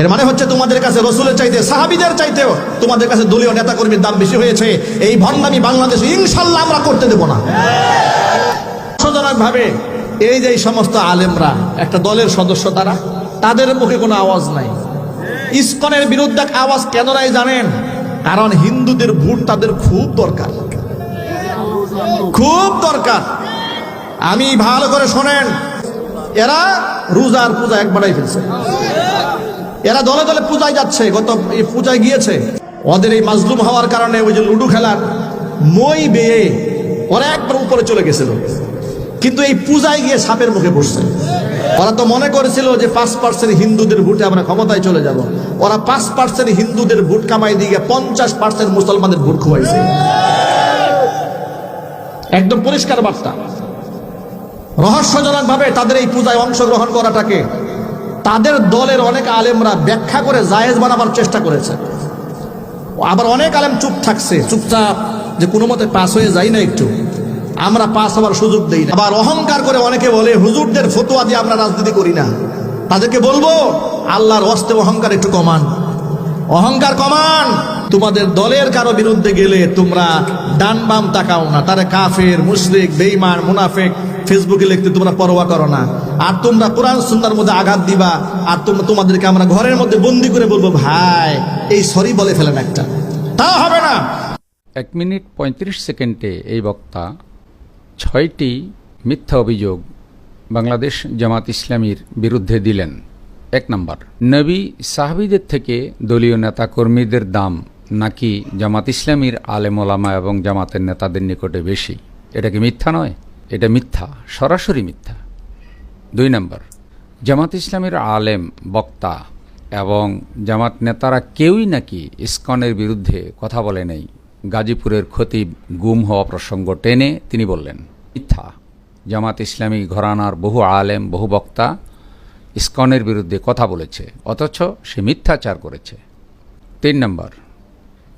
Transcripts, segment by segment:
এর মানে হচ্ছে তোমাদের কাছে রসুলের চাইতে, সাহাবিদের চাইতেও তোমাদের কাছে দলীয় নেতাকর্মীর দাম বেশি হয়েছে। এই ভণ্ডামি বাংলাদেশে ইনশাল্লাহ আমরা করতে দেব না। ভাবে এই যে সমস্ত আলেমরা, একটা দলের সদস্য তারা, তাদের মুখে কোনো আওয়াজ নাই। ইস্কনের বিরুদ্ধে আওয়াজ কেন নাই জানেন? কারণ হিন্দুদের ভোট তাদের খুব দরকার। খুব দরকার। আমি ভালো করে শোনেন, এরা রোজার পূজা একবারই ফেলছে। এরা দলে দলে পূজায় যাচ্ছে, গত পূজায় গিয়েছে। ওদের এই মাজলুম হওয়ার কারণে ওই যে লুডু খেলার মই বেয়ে ওরা একবার উপরে চলে গেছিল। কিন্তু এই পূজায় গিয়ে সাপের মুখে বসছে ওরা তো মনে করেছিল যে পাঁচ পার্সেন্ট হিন্দুদের ভোটে আমরা ক্ষমতায় চলে যাব। ওরা পাঁচ পার্সেন্ট হিন্দুদের ভোট কামাই দিয়ে পঞ্চাশ পার্সেন্ট মুসলমানদের ভোট খুয়াইছে। একদম পরিষ্কার বার্তা। রহস্যজনক ভাবে তাদের এই পূজায় অংশগ্রহণ করাটাকে তাদের দলের অনেক আলেমরা ব্যাখ্যা করে জায়েজ বানাবার চেষ্টা করেছে। আবার অনেক আলেম চুপ থাকছে, চুপচাপ যে কোনো মতে পাস হয়ে যাই না একটু। আমরা পাস হওয়ার সুযোগ দেই না। আবার অহংকার করে অনেকে বলে, হুজুরদের ফতোয়া দিয়ে আমরা রাজনীতি করি না। তাদেরকে বলব, আল্লাহর অস্তে অহংকার একটু কমান। অহংকার কমান। তোমাদের দলের কারও বিরুদ্ধে গেলে তোমরা ডান বাম তাকাও না। তারা কাফের, মুশরিক, বেঈমান, মুনাফেক। ফেসবুকে লিখতে তোমরা পরোয়া করো না। আর তোমরা কোরআন সুন্দর মধ্যে আঘাত দিবা, আর তোমরা তোমাদেরকে আমরা ঘরের মধ্যে বন্দি করে বলব, ভাই, এই সরি বলে ফেলেন একটা। তা হবে না। এক মিনিট পঁয়ত্রিশ সেকেন্ডে এই বক্তা ছয়টি মিথ্যা অভিযোগ বাংলাদেশ জামাত ইসলামীর বিরুদ্ধে দিলেন। এক নম্বর, নবী সাহাবিদের থেকে দলীয় নেতা কর্মীদের দাম নাকি জামাত ইসলামীর আলেম ওলামা এবং জামাতের নেতাদের নিকটে বেশি? এটা কি মিথ্যা নয়? এটা মিথ্যা, সরাসরি মিথ্যা। দুই নম্বর, জামাত ইসলামীর আলেম, বক্তা এবং জামাত নেতারা কেউই নাকি ইস্কনের বিরুদ্ধে কথা বলে নেই। গাজীপুরের খতিব গুম হওয়া প্রসঙ্গ টেনে তিনি বললেন, মিথ্যা। জামাত ইসলামী ঘরানার বহু আলেম, বহু বক্তা ইস্কনের বিরুদ্ধে কথা বলেছে, অথচ সে মিথ্যাচার করেছে। তিন নম্বর,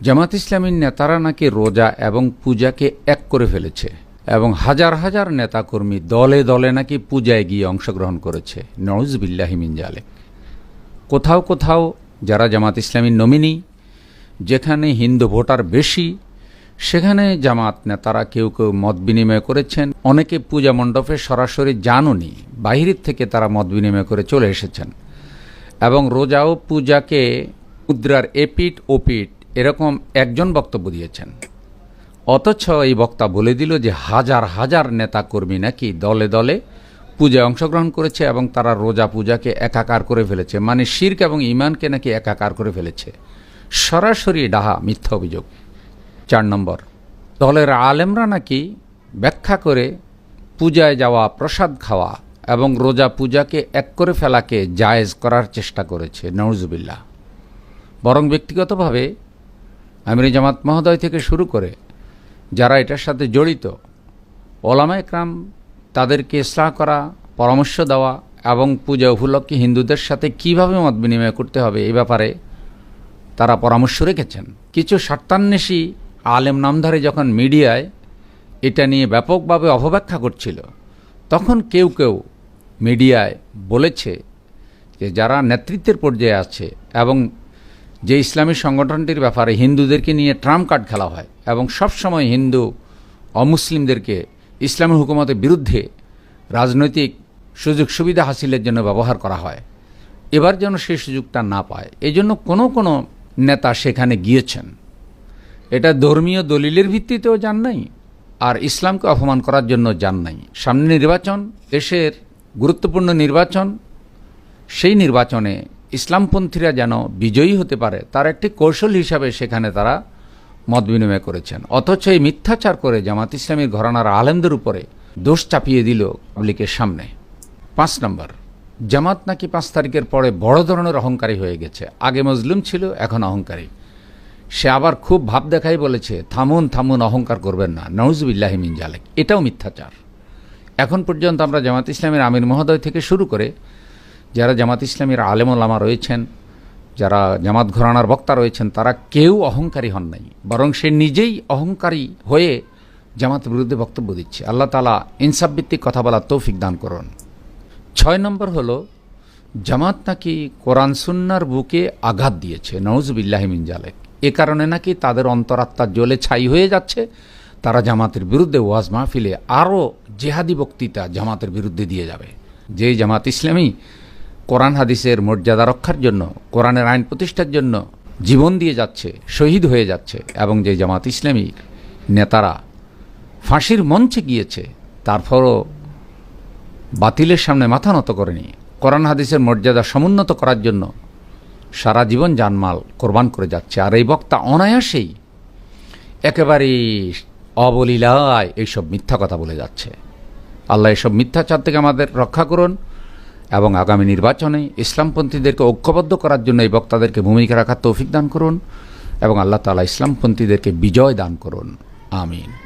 জামাত ইসলামীর নেতারা নাকি রোজা এবং পূজাকে এক করে ফেলেছে। এবং হাজার হাজার নেতাকর্মী দলে দলে নাকি পূজায় গিয়ে অংশগ্রহণ করেছে। নওয়াজবিল্লাহিমিন জালে কোথাও কোথাও যারা জামাত ইসলামীর নমিনি, যেখানে হিন্দু ভোটার বেশি, সেখানে জামাত নেতারা কেউ কেউ মত বিনিময় করেছেন। অনেকে পূজা মণ্ডপে সরাসরি জানুনি বাহিরের থেকে তারা মত বিনিময় করে চলে এসেছেন। এবং রোজাও পূজাকে মুদ্রার এপিট ওপিট এরকম একজন বক্তব্য দিয়েছেন। অথচ এই বক্তা বলে দিল যে হাজার হাজার নেতা কর্মী নাকি দলে দলে পূজায় অংশগ্রহণ করেছে এবং তারা রোজা পূজাকে একাকার করে ফেলেছে মানে শির্ক এবং ইমানকে নাকি একাকার করে ফেলেছে। সরাসরি ডাহা, মিথ্যা অভিযোগ। চার নম্বর, দলের আলেমরা নাকি ব্যাখ্যা করে পূজায় যাওয়া, প্রসাদ খাওয়া এবং রোজা পূজাকে এক করে ফেলাকে জায়েজ করার চেষ্টা করেছে নওয়াজবিল্লা বরং ব্যক্তিগতভাবে আমির জামাত মহোদয় থেকে শুরু করে যারা এটার সাথে জড়িত। ওলামা একরাম তাদেরকে ইসলাহ করা, পরামর্শ দেওয়া এবং পূজা উপলক্ষে হিন্দুদের সাথে কীভাবে মত বিনিময় করতে হবে এই ব্যাপারে তারা পরামর্শ রেখেছেন। কিছু স্বার্থান্বেষী আলেম নামধারী যখন মিডিয়ায় এটা নিয়ে ব্যাপকভাবে অপব্যাখ্যা করছিল, তখন কেউ কেউ মিডিয়ায় বলেছে যে যারা নেতৃত্বের পর্যায়ে আছে এবং যে ইসলামী সংগঠনটির ব্যাপারে হিন্দুদেরকে নিয়ে ট্রাম্প কার্ড খেলা হয় এবং সবসময় হিন্দু অমুসলিমদেরকে ইসলামী হুকুমতের বিরুদ্ধে রাজনৈতিক সুযোগ সুবিধা হাসিলের জন্য ব্যবহার করা হয়। এবার যেন সেই সুযোগটা না পায়। এই জন্য কোনো কোনো নেতা সেখানে গিয়েছেন। এটা ধর্মীয় দলিলের ভিত্তিতেও যান নাই আর ইসলামকে অপমান করার জন্য যান নাই। সামনে নির্বাচন, দেশের গুরুত্বপূর্ণ নির্বাচন, সেই নির্বাচনে ইসলামপন্থীরা যেন বিজয়ী হতে পারে, তার একটি কৌশল হিসাবে সেখানে তারা মত বিনিময় করেছেন। অথচ এই মিথ্যাচার করে জামাত ইসলামীর ঘরানার আলেমদের উপরে দোষ চাপিয়ে দিল পাবলিকের সামনে। পাঁচ নম্বর, জামাত নাকি পাঁচ তারিখের পরে বড় ধরনের অহংকারী হয়ে গেছে। আগে মজলুম ছিল, এখন অহংকারী। সে আবার খুব ভাব দেখাই বলেছে, থামুন থামুন, অহংকার করবেন না। নওয়াজবিল্লাহি জালেক। এটাও মিথ্যাচার। এখন পর্যন্ত আমরা জামাত ইসলামের আমির মহোদয় থেকে শুরু করে যারা জামাত ইসলামের আলেমুলামা রয়েছেন, যারা জামাত ঘরানার বক্তা রয়েছেন, তারা কেউ অহংকারী হন নাই। বরং সে নিজেই অহংকারী হয়ে জামাতের বিরুদ্ধে বক্তব্য দিচ্ছে। আল্লাহ তালা ইনসাফভিত্তিক কথা বলার তৌফিক দান করুন। ছয় নম্বর হলো, জামাত নাকি কোরআন সুন্নার বুকে আঘাত দিয়েছে। নওজবিল্লাহিমিন জালেক এ কারণে নাকি তাদের অন্তরাত্মা জ্বলে ছাই হয়ে যাচ্ছে। তারা জামাতের বিরুদ্ধে ওয়াজ মাহফিলে আরও জেহাদি বক্তৃতা জামাতের বিরুদ্ধে দিয়ে যাবে। যে জামাত ইসলামী কোরআন হাদিসের মর্যাদা রক্ষার জন্য, কোরআনের আইন প্রতিষ্ঠার জন্য জীবন দিয়ে যাচ্ছে, শহীদ হয়ে যাচ্ছে এবং যে জামাত ইসলামী নেতারা ফাঁসির মঞ্চে গিয়েছে তারপরও বাতিলের সামনে মাথা নত করেনি। কোরআন হাদিসের মর্যাদা সমুন্নত করার জন্য সারা জীবন জানমাল কোরবান করে যাচ্ছে। আর এই বক্তা অনায়াসেই একেবারে অবলীলায় এইসব মিথ্যা কথা বলে যাচ্ছে। আল্লাহ এসব মিথ্যাচার থেকে আমাদের রক্ষা করুন। এবং আগামী নির্বাচনে ইসলামপন্থীদেরকে ঐক্যবদ্ধ করার জন্য এই বক্তাদেরকে ভূমিকা রাখার তৌফিক দান করুন এবং আল্লাহ তালা ইসলামপন্থীদেরকে বিজয় দান করুন। আমিন।